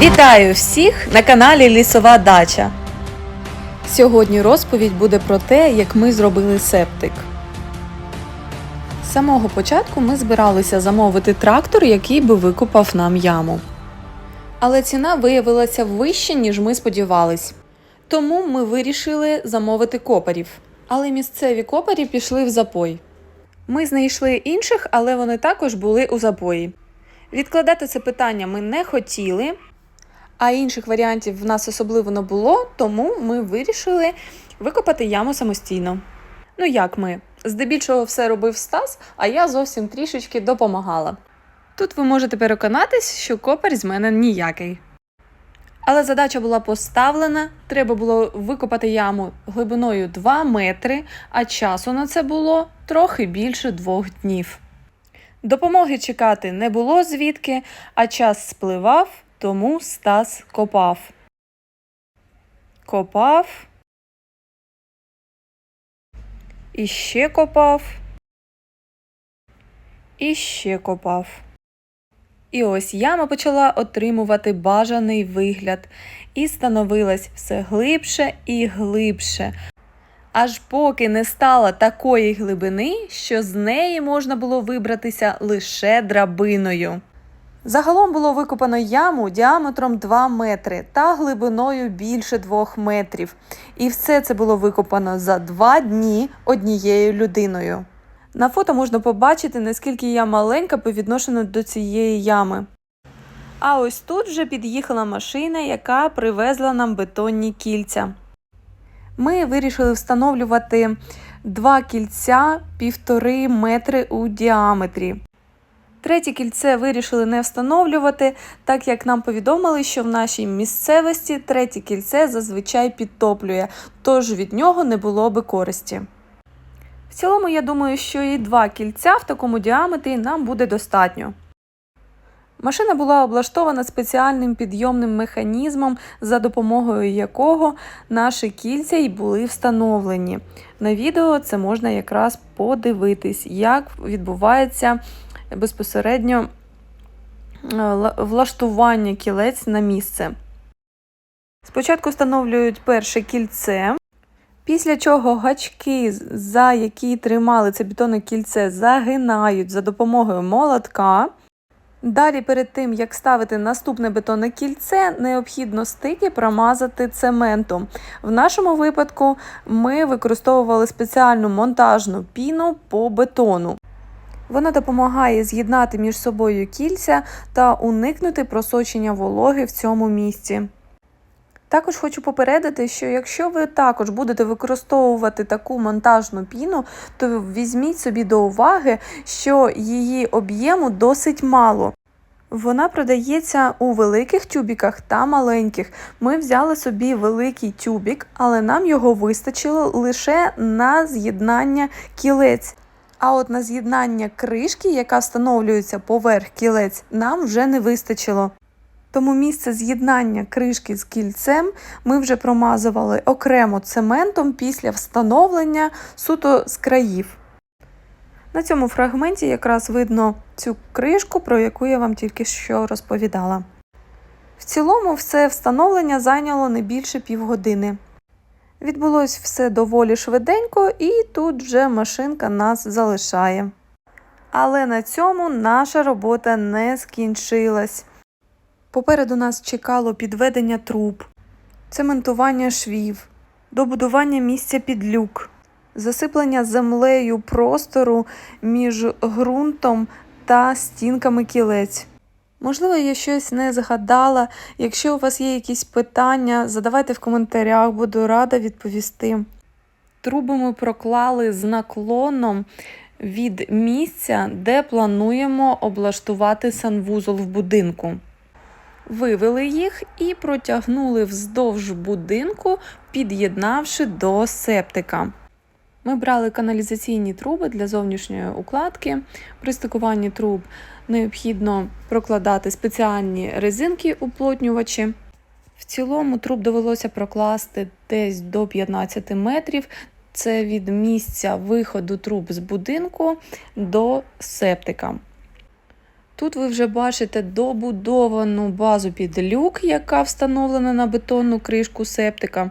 Вітаю всіх на каналі Лісова Дача. Сьогодні розповідь буде про те, як ми зробили септик. З самого початку ми збиралися замовити трактор, який би викопав нам яму. Але ціна виявилася вища, ніж ми сподівались. Тому ми вирішили замовити копарів. Але місцеві копарі пішли в запой. Ми знайшли інших, але вони також були у запої. Відкладати це питання ми не хотіли, а інших варіантів в нас особливо не було, тому ми вирішили викопати яму самостійно. Ну як ми? Здебільшого все робив Стас, а я зовсім трішечки допомагала. Тут ви можете переконатись, що копер з мене ніякий. Але задача була поставлена, треба було викопати яму глибиною 2 метри, а часу на це було трохи більше двох днів. Допомоги чекати не було звідки, а час спливав, тому Стас копав. Копав. І ще копав. І ще копав. І ось яма почала отримувати бажаний вигляд і становилась все глибше і глибше, аж поки не стало такої глибини, що з неї можна було вибратися лише драбиною. Загалом було викопано яму діаметром 2 метри та глибиною більше 2 метрів. І все це було викопано за 2 дні однією людиною. На фото можна побачити, наскільки я маленька по відношенню до цієї ями. А ось тут вже під'їхала машина, яка привезла нам бетонні кільця. Ми вирішили встановлювати два кільця півтори метри у діаметрі. Третє кільце вирішили не встановлювати, так як нам повідомили, що в нашій місцевості третє кільце зазвичай підтоплює, тож від нього не було би користі. В цілому, я думаю, що і два кільця в такому діаметрі нам буде достатньо. Машина була облаштована спеціальним підйомним механізмом, за допомогою якого наші кільця й були встановлені. На відео це можна якраз подивитись, як відбувається безпосередньо е, влаштування кілець на місце. Спочатку встановлюють перше кільце, після чого гачки, за які тримали це бетонне кільце, загинають за допомогою молотка. Далі, перед тим як ставити наступне бетонне кільце, необхідно стики промазати цементом. В нашому випадку ми використовували спеціальну монтажну піну по бетону. Вона допомагає з'єднати між собою кільця та уникнути просочення вологи в цьому місці. Також хочу попередити, що якщо ви також будете використовувати таку монтажну піну, то візьміть собі до уваги, що її об'єму досить мало. Вона продається у великих тюбіках та маленьких. Ми взяли собі великий тюбік, але нам його вистачило лише на з'єднання кілець. А от на з'єднання кришки, яка встановлюється поверх кілець, нам вже не вистачило. Тому місце з'єднання кришки з кільцем ми вже промазували окремо цементом після встановлення суто з країв. На цьому фрагменті якраз видно цю кришку, про яку я вам тільки що розповідала. В цілому, все встановлення зайняло не більше півгодини. Відбулось все доволі швиденько, і тут вже машинка нас залишає. Але на цьому наша робота не скінчилась. Попереду нас чекало підведення труб, цементування швів, добудування місця під люк, засиплення землею простору між ґрунтом та стінками кілець. Можливо, я щось не згадала. Якщо у вас є якісь питання, задавайте в коментарях, буду рада відповісти. Труби ми проклали з наклоном від місця, де плануємо облаштувати санвузол в будинку. Вивели їх і протягнули вздовж будинку, під'єднавши до септика. Ми брали каналізаційні труби для зовнішньої укладки. При стикуванні труб необхідно прокладати спеціальні резинки уплотнювачі. В цілому труб довелося прокласти десь до 15 метрів. Це від місця виходу труб з будинку до септика. Тут ви вже бачите добудовану базу під люк, яка встановлена на бетонну кришку септика.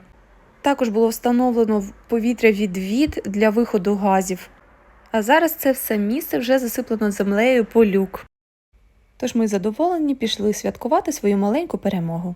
Також було встановлено повітря відвід для виходу газів. А зараз це все місце вже засиплено землею по люк. Тож ми задоволені пішли святкувати свою маленьку перемогу.